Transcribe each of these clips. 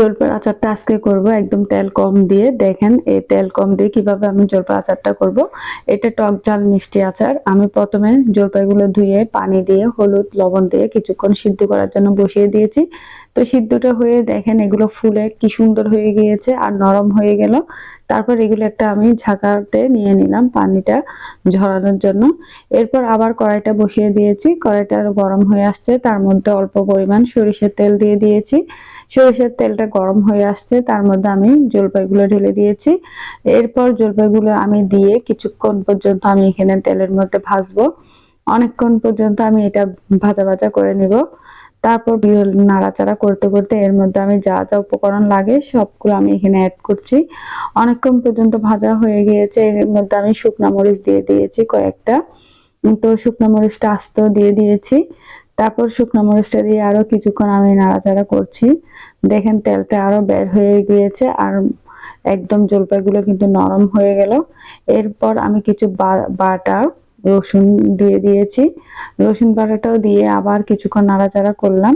জলপাইয়ের আচারটা আজকে করব, একদম তেল কম দিয়ে। দেখেন এই তেল কম দিয়ে কীভাবে আমি জলপার আচারটা করব। এটা টক ঝাল মিষ্টি আচার। আমি প্রথমে জলপাইগুলো ধুয়ে পানি দিয়ে, হলুদ, লবণ দিয়ে কিছুক্ষণ সিদ্ধ করার জন্য বসিয়ে দিয়েছি। তো সিদ্ধটা হয়ে দেখেন এগুলো ফুলে কি সুন্দর হয়ে গিয়েছে আর নরম হয়ে গেল। তারপর এগুলো একটা আমি ঝাঁকাতে নিয়ে নিলাম পানিটা ঝরানোর জন্য। এরপর আবার কড়াইটা বসিয়ে দিয়েছি। কড়াইটা গরম হয়ে আসছে, তার মধ্যে অল্প পরিমাণ সরিষার তেল দিয়ে দিয়েছি। সরিষার তেলটা গরম হয়ে আসছে, তার মধ্যে আমি জলপাইগুলো ঢেলে দিয়েছি। এরপর জলপাইগুলো আমি দিয়ে কিছুক্ষণ পর্যন্ত আমি এখানে তেলের মধ্যে ভাজবো। অনেকক্ষণ পর্যন্ত আমি এটা ভাজা ভাজা করে নিব। তারপর নাড়াচাড়া করতে করতে এর মধ্যে আমি যা যা উপকরণ লাগে সবগুলো আমি এখানে অ্যাড করছি। অনেকক্ষণ পর্যন্ত ভাজা হয়ে গিয়েছে, এর মধ্যে আমি শুকনো মরিচ দিয়ে দিয়েছি কয়েকটা। তো শুকনো মরিচটা আস্ত দিয়ে দিয়েছি। তারপর শুকনো মরিচটা দিয়ে আরও কিছুক্ষণ আমি নাড়াচাড়া করছি। দেখেন তেলটা আরও বের হয়ে গিয়েছে আর একদম জলপাইগুলো কিন্তু নরম হয়ে গেল। এরপর আমি কিছু বাটা রসুন দিয়ে দিয়েছি। রসুন বাটাটাও দিয়ে আবার কিছুক্ষণ নাড়াচাড়া করলাম।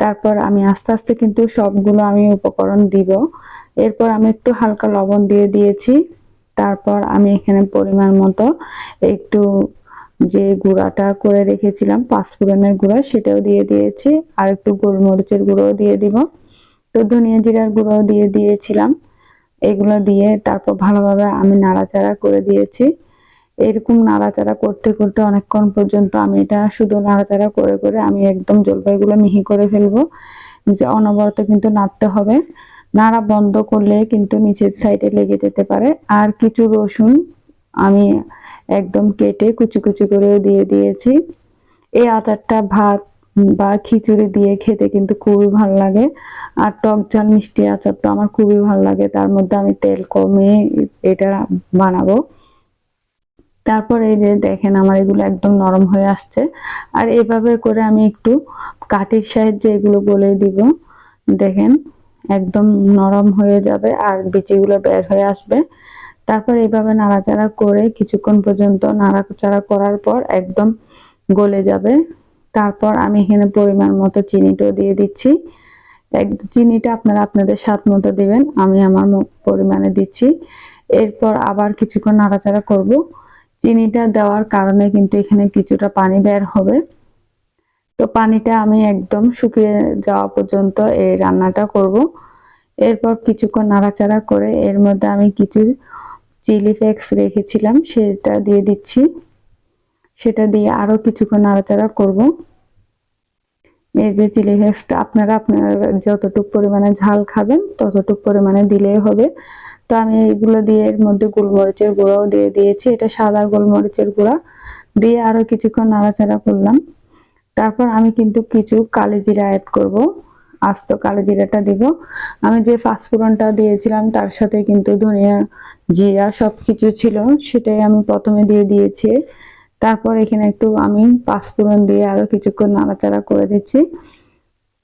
তারপর আমি আস্তে আস্তে কিন্তু সবগুলো আমি উপকরণ দিব। এরপর আমি একটু হালকা লবণ দিয়ে দিয়েছি। তারপর আমি এখানে পরিমাণ মতো একটু যে গুঁড়াটা করে রেখেছিলাম, পাঁচফোড়নের গুঁড়া, সেটাও দিয়ে দিয়েছি। আর একটু গোলমরিচের গুঁড়োও দিয়ে দিব। তো ধনিয়া জিরার গুঁড়োও দিয়ে দিয়েছিলাম। এগুলো দিয়ে তারপর ভালোভাবে আমি নাড়াচাড়া করে দিয়েছি। এরকম নাড়াচাড়া করতে করতে অনেকক্ষণ পর্যন্ত আমি এটা শুধু নাড়াচাড়া করে করে আমি একদম জলপাইগুলো মিহি করে ফেলব। যে অনবরত কিন্তু নাড়তে হবে। নাড়া বন্ধ করলে কিন্তু নিচের সাইডে লেগে যেতে পারে। আর কিছু রসুন আমি একদম কেটে কুচি কুচি করে দিয়ে দিয়েছি। এই আচারটা ভাত বা খিচুড়ি দিয়ে খেতে কিন্তু খুবই ভালো লাগে। আর টক ঝাল মিষ্টি আচার তো আমার খুবই ভালো লাগে। তার মধ্যে আমি তেল কমে এটা বানাবো। তারপর এই যে দেখেন আমার এগুলো একদম নরম হয়ে আসছে। আর এভাবে করে আমি একটু কাঠির সাহায্যে এগুলো গলে দিব। দেখেন একদম নরম হয়ে যাবে আর বিচিগুলো বের হয়ে আসবে। তারপর এইভাবে নাড়াচাড়া করে কিছুক্ষণ পর্যন্ত নাড়াচাড়া করার পর একদম গলে যাবে। তারপর আমি এখানে পরিমাণ মতো চিনিটাও দিয়ে দিচ্ছি। এক চিনিটা আপনারা আপনাদের স্বাদ মতো দিবেন, আমি আমার পরিমাণে দিচ্ছি। এরপর আবার কিছুক্ষণ নাড়াচাড়া করব। চিনিটা দেওয়ার কারণে কিন্তু এখানে কিছুটা পানি বের হবে। তো পানিটা আমি একদম শুকিয়ে যাওয়া পর্যন্ত এই রান্নাটা করব। এরপর কিছুক্ষণ নাড়াচাড়া করে এর মধ্যে আমি কিছু চিলি ফ্লেক্স রেখেছিলাম, সেটা দিয়ে দিচ্ছি। সেটা দিয়ে আরও কিছুক্ষণ নাড়াচাড়া করব। এই যে চিলি ফ্লেক্সটা আপনারা আপনারা যতটুকু পরিমাণে ঝাল খাবেন, ততটুকু পরিমাণে দিলেই হবে। তো আমি এগুলো দিয়ে এর মধ্যে গোলমরিচের গুঁড়াও দিয়ে দিয়েছি। এটা সাদা গোলমরিচের গুঁড়া। দিয়ে আরও কিছুক্ষণ নাড়াচাড়া করলাম। তারপর আমি কিন্তু কিছু কালি জিরা অ্যাড করব। আস্ত কালো জিরাটা দিব। আমি যে পাঁচফোড়নটা দিয়েছিলাম, তার সাথে কিন্তু ধনিয়া জিরা সব কিছু ছিল, সেটাই আমি প্রথমে দিয়ে দিয়েছি। তারপর এখানে একটু আমি পাঁচফোড়ন দিয়ে আরও কিছুক্ষণ নাড়াচাড়া করে দিচ্ছি।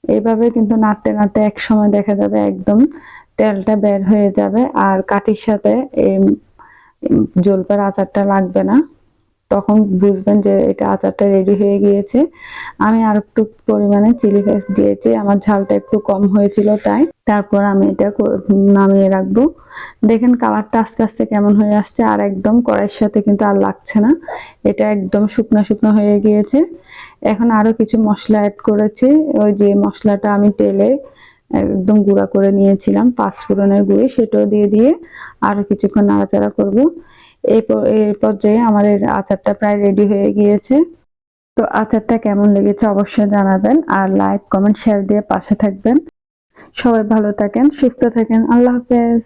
এইভাবে কিন্তু নাড়তে নাড়তে এক সময় দেখা যাবে একদম তেলটা বের হয়ে যাবে আর কাঠির সাথে এই জলপার আচারটা লাগবে না। তখন বুঝবেন যে এটা আচারটা রেডি হয়ে গিয়েছে। আমি আর একটু পরিমাণে চিলি ফ্লেক্স দিয়েছি, আমার ঝালটা একটু কম হয়েছিল তাই। তারপর আমি এটা নামিয়ে রাখব। দেখেন কালারটা আস্তে আস্তে কেমন হয়ে আসছে আর একদম কড়াইয়ের সাথে কিন্তু আর লাগছে না। এটা একদম শুকনো শুকনো হয়ে গিয়েছে। এখন আরও কিছু মশলা অ্যাড করেছি। ওই যে মশলাটা আমি তেলে একদম গুঁড়া করে নিয়েছিলাম, পাঁচ ফোড়নের গুঁড়ি সেটাও দিয়ে দিয়ে আরও কিছুক্ষণ নাড়াচাড়া করব। এই পর্যায়ে আমার আচারটা প্রায় রেডি হয়ে গিয়েছে। তো আচারটা কেমন লেগেছে অবশ্যই জানাবেন আর লাইক কমেন্ট শেয়ার দিয়ে পাশে থাকবেন। সবাই ভালো থাকেন, সুস্থ থাকেন, আল্লাহ হাফেজ।